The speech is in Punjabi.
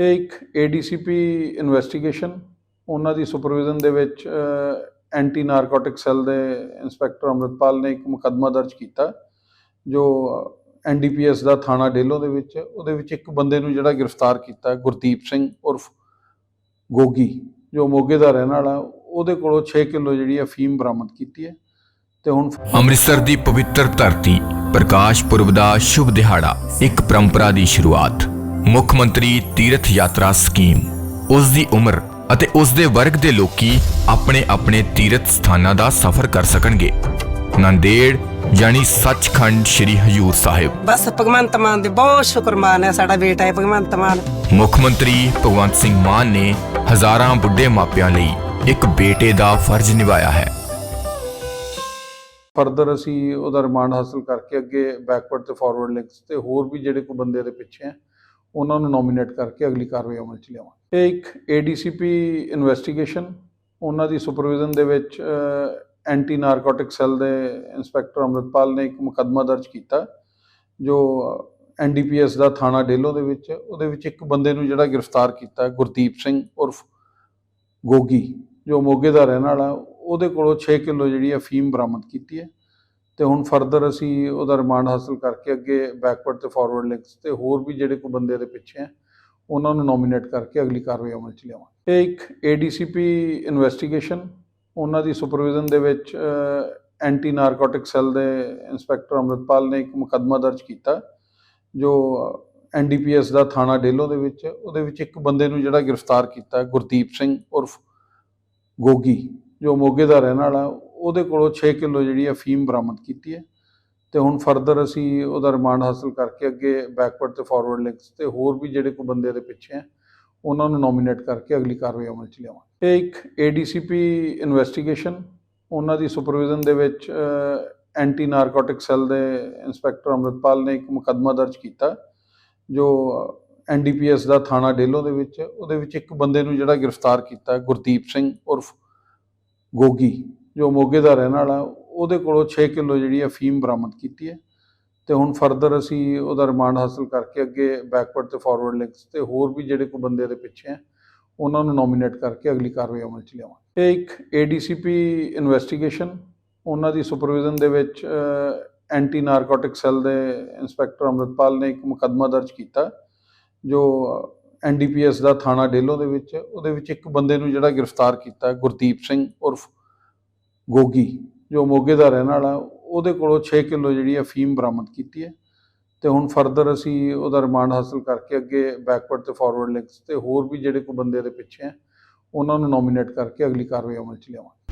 ਇਹ ਇੱਕ ਏਡੀਸੀਪੀ ਇਨਵੈਸਟੀਗੇਸ਼ਨ ਉਹਨਾਂ ਦੀ ਸੁਪਰਵਿਜ਼ਨ ਦੇ ਵਿੱਚ ਐਂਟੀ ਨਾਰਕੋਟਿਕ ਸੈੱਲ ਦੇ ਇੰਸਪੈਕਟਰ ਅੰਮ੍ਰਿਤਪਾਲ ਨੇ ਇੱਕ ਮੁਕੱਦਮਾ ਦਰਜ ਕੀਤਾ, ਜੋ ਐਨਡੀਪੀਐਸ ਦਾ ਥਾਣਾ ਡੇਲੋ ਦੇ ਵਿੱਚ, ਉਹਦੇ ਵਿੱਚ ਇੱਕ ਬੰਦੇ ਨੂੰ ਜਿਹੜਾ ਗ੍ਰਿਫਤਾਰ ਕੀਤਾ, ਗੁਰਦੀਪ ਸਿੰਘ ਉਰਫ ਗੋਗੀ, ਜੋ ਮੋਗੇ ਦਾ ਰਹਿਣ ਵਾਲਾ, ਉਹਦੇ ਕੋਲੋਂ 6 ਕਿਲੋ ਜਿਹੜੀ ਅਫੀਮ ਬਰਾਮਦ ਕੀਤੀ ਹੈ, ਤੇ ਹੁਣ ਅੰਮ੍ਰਿਤਸਰ ਦੀ ਪਵਿੱਤਰ ਧਰਤੀ ਪ੍ਰਕਾਸ਼ ਪੁਰਬ ਦਾ ਸ਼ੁਭ ਦਿਹਾੜਾ, ਇੱਕ ਪਰੰਪਰਾ ਦੀ ਸ਼ੁਰੂਆਤ। ਮੁੱਖ ਮੰਤਰੀ ਤੀਰਥ ਯਾਤਰਾ ਸਕੀਮ। ਉਸ ਦੀ ਉਮਰ ਅਤੇ ਉਸ ਦੇ ਵਰਗ ਦੇ ਲੋਕੀ ਆਪਣੇ ਆਪਣੇ ਤੀਰਥ ਸਥਾਨਾਂ ਦਾ ਸਫ਼ਰ ਕਰ ਸਕਣਗੇ। ਨੰਦੇੜ ਯਾਨੀ ਸੱਚਖੰਡ ਸ੍ਰੀ ਹਜੂਰ ਸਾਹਿਬ। ਬਸ ਭਗਵੰਤ ਮਾਨ ਦੇ ਬਹੁਤ ਸ਼ੁਕਰਮਾਨ ਹੈ ਸਾਡਾ ਬੇਟਾ ਹੈ ਭਗਵੰਤ ਮਾਨ। ਮੁੱਖ ਮੰਤਰੀ ਭਗਵੰਤ ਸਿੰਘ ਮਾਨ ਨੇ ਹਜ਼ਾਰਾਂ ਬੁੱਢੇ ਮਾਪਿਆਂ ਲਈ ਇੱਕ ਬੇਟੇ ਦਾ ਫਰਜ਼ ਨਿਭਾਇਆ ਹੈ। ਫਰਦਰ ਅਸੀਂ ਉਹਦਾ ਰਿਮਾਂਡ ਹਾਸਲ ਕਰਕੇ ਅੱਗੇ ਬੈਕਵਰਡ ਤੇ ਫਾਰਵਰਡ ਲਿੰਕਸ ਤੇ ਹੋਰ ਵੀ ਜਿਹੜੇ ਕੋਈ ਬੰਦੇ ਦੇ ਪਿੱਛੇ ਆ ਉਹਨਾਂ ਨੂੰ ਨੋਮੀਨੇਟ ਕਰਕੇ ਅਗਲੀ ਕਾਰਵਾਈ ਅਮਲ ਚ ਲਿਆਵਾਂਗੇ। ਇਹ ਇੱਕ ਏਡੀਸੀਪੀ ਇਨਵੈਸਟੀਗੇਸ਼ਨ ਉਹਨਾਂ ਦੀ ਸੁਪਰਵਿਜ਼ਨ ਦੇ ਵਿੱਚ ਐਂਟੀ ਨਾਰਕੋਟਿਕ ਸੈੱਲ ਦੇ ਇੰਸਪੈਕਟਰ ਅੰਮ੍ਰਿਤਪਾਲ ਨੇ ਇੱਕ ਮੁਕੱਦਮਾ ਦਰਜ ਕੀਤਾ, ਜੋ ਐਨਡੀਪੀਐਸ ਦਾ ਥਾਣਾ ਡੇਲੋ ਦੇ ਵਿੱਚ, ਉਹਦੇ ਵਿੱਚ ਇੱਕ ਬੰਦੇ ਨੂੰ ਜਿਹੜਾ ਗ੍ਰਿਫਤਾਰ ਕੀਤਾ, ਗੁਰਦੀਪ ਸਿੰਘ ਉਰਫ ਗੋਗੀ, ਜੋ ਮੋਗੇ ਦਾ ਰਹਿਣ ਵਾਲਾ, ਉਹਦੇ ਕੋਲੋਂ 6 ਕਿਲੋ ਜਿਹੜੀ ਅਫੀਮ ਬਰਾਮਦ ਕੀਤੀ ਹੈ। ਤੇ ਹੁਣ ਫਰਦਰ ਅਸੀਂ ਉਹਦਾ ਰਿਮਾਂਡ ਹਾਸਲ ਕਰਕੇ ਅੱਗੇ ਬੈਕਵਰਡ ਤੇ ਫਾਰਵਰਡ ਲਿੰਕਸ ਤੇ ਹੋਰ ਵੀ ਜਿਹੜੇ ਕੋਈ ਬੰਦੇ ਦੇ ਪਿੱਛੇ ਆ, ਉਹਨਾਂ ਨੂੰ ਨੋਮੀਨੇਟ ਕਰਕੇ ਅਗਲੀ ਕਾਰਵਾਈ ਅਮਲ ਚ ਲਿਆਵਾਂਗੇ। ਇਹ ਇੱਕ ਏਡੀਸੀਪੀ ਇਨਵੈਸਟੀਗੇਸ਼ਨ ਉਹਨਾਂ ਦੀ ਸੁਪਰਵਿਜ਼ਨ ਦੇ ਵਿੱਚ ਐਂਟੀ ਨਾਰਕੋਟਿਕ ਸੈੱਲ ਦੇ ਇੰਸਪੈਕਟਰ ਅੰਮ੍ਰਿਤਪਾਲ ਨੇ ਇੱਕ ਮੁਕੱਦਮਾ ਦਰਜ ਕੀਤਾ, ਜੋ ਐਨਡੀਪੀਐਸ ਦਾ ਥਾਣਾ ਡੇਲੋ ਦੇ ਵਿੱਚ, ਉਹਦੇ ਵਿੱਚ ਇੱਕ ਬੰਦੇ ਨੂੰ ਜਿਹੜਾ ਗ੍ਰਿਫਤਾਰ ਕੀਤਾ, ਗੁਰਦੀਪ ਸਿੰਘ ਉਰਫ ਗੋਗੀ, ਜੋ ਮੋਗੇ ਦਾ ਰਹਿਣ ਵਾਲਾ ਉਹਦੇ ਕੋਲੋਂ 6 ਕਿਲੋ ਜਿਹੜੀ ਅਫੀਮ ਬਰਾਮਦ ਕੀਤੀ ਹੈ। ਤੇ ਹੁਣ ਫਰਦਰ ਅਸੀਂ ਉਹਦਾ ਰਿਮਾਂਡ ਹਾਸਲ ਕਰਕੇ ਅੱਗੇ ਬੈਕਵਰਡ ਤੇ ਫਾਰਵਰਡ ਲਿੰਕਸ ਤੇ ਹੋਰ ਵੀ ਜਿਹੜੇ ਕੋਈ ਬੰਦੇ ਦੇ ਪਿੱਛੇ ਆ ਉਹਨਾਂ ਨੂੰ ਨੋਮੀਨੇਟ ਕਰਕੇ ਅਗਲੀ ਕਾਰਵਾਈ ਅਮਲ ਚ ਲਿਆਵਾਂਗੇ। ਇਹ ਇੱਕ ਏਡੀਸੀਪੀ ਇਨਵੈਸਟੀਗੇਸ਼ਨ ਉਹਨਾਂ ਦੀ ਸੁਪਰਵਿਜ਼ਨ ਦੇ ਵਿੱਚ ਐਂਟੀ ਨਾਰਕੋਟਿਕ ਸੈੱਲ ਦੇ ਇੰਸਪੈਕਟਰ ਅੰਮ੍ਰਿਤਪਾਲ ਨੇ ਇੱਕ ਮੁਕੱਦਮਾ ਦਰਜ ਕੀਤਾ, ਜੋ ਐਨਡੀਪੀਐਸ ਦਾ ਥਾਣਾ ਡੇਲੋ ਦੇ ਵਿੱਚ, ਉਹਦੇ ਵਿੱਚ ਇੱਕ ਬੰਦੇ ਨੂੰ ਜਿਹੜਾ ਗ੍ਰਿਫਤਾਰ ਕੀਤਾ ਗੁਰਦੀਪ ਸਿੰਘ ਉਰਫ ਗੋਗੀ। ਜੋ ਮੋਗੇ ਦਾ ਰਹਿਣ ਵਾਲਾ, ਉਹਦੇ ਕੋਲੋਂ 6 ਕਿਲੋ ਜਿਹੜੀ ਅਫੀਮ ਬਰਾਮਦ ਕੀਤੀ ਹੈ। ਤੇ ਹੁਣ ਫਰਦਰ ਅਸੀਂ ਉਹਦਾ ਰਿਮਾਂਡ ਹਾਸਲ ਕਰਕੇ ਅੱਗੇ ਬੈਕਵਰਡ ਤੇ ਫਾਰਵਰਡ ਲਿੰਕਸ ਤੇ ਹੋਰ ਵੀ ਜਿਹੜੇ ਕੋਈ ਬੰਦੇ ਦੇ ਪਿੱਛੇ ਆ ਉਹਨਾਂ ਨੂੰ ਨੋਮੀਨੇਟ ਕਰਕੇ ਅਗਲੀ ਕਾਰਵਾਈ ਅਮਲ ਚ ਲਿਆਵਾਂਗੇ। ਇਹ ਇੱਕ ਏਡੀਸੀਪੀ ਇਨਵੈਸਟੀਗੇਸ਼ਨ ਉਹਨਾਂ ਦੀ ਸੁਪਰਵਿਜ਼ਨ ਦੇ ਵਿੱਚ ਐਂਟੀ ਨਾਰਕੋਟਿਕ ਸੈੱਲ ਦੇ ਇੰਸਪੈਕਟਰ ਅੰਮ੍ਰਿਤਪਾਲ ਨੇ ਇੱਕ ਮੁਕੱਦਮਾ ਦਰਜ ਕੀਤਾ, ਜੋ ਐਨਡੀਪੀਐਸ ਦਾ ਥਾਣਾ ਡੇਲੋ ਦੇ ਵਿੱਚ ਉਹਦੇ ਵਿੱਚ ਇੱਕ ਬੰਦੇ ਨੂੰ ਜਿਹੜਾ ਗ੍ਰਿਫਤਾਰ ਕੀਤਾ ਗੁਰਦੀਪ ਸਿੰਘ ਉਰਫ ਗੋਗੀ, ਜੋ ਮੋਗੇ ਦਾ ਰਹਿਣ ਵਾਲਾ, ਉਹਦੇ ਕੋਲੋਂ 6 ਕਿਲੋ ਜਿਹੜੀ ਅਫੀਮ ਬਰਾਮਦ ਕੀਤੀ ਹੈ। ਤੇ ਹੁਣ ਫਰਦਰ ਅਸੀਂ ਉਹਦਾ ਰਿਮਾਂਡ ਹਾਸਲ ਕਰਕੇ ਅੱਗੇ ਬੈਕਵਰਡ ਤੇ ਫਾਰਵਰਡ ਲਿੰਕਸ ਤੇ ਹੋਰ ਵੀ ਜਿਹੜੇ ਕੋਈ ਬੰਦੇ ਦੇ ਪਿੱਛੇ ਆ ਉਹਨਾਂ ਨੂੰ ਨੋਮੀਨੇਟ ਕਰਕੇ ਅਗਲੀ ਕਾਰਵਾਈ ਅਮਲ ਚ ਲਿਆਵਾਂਗੇ।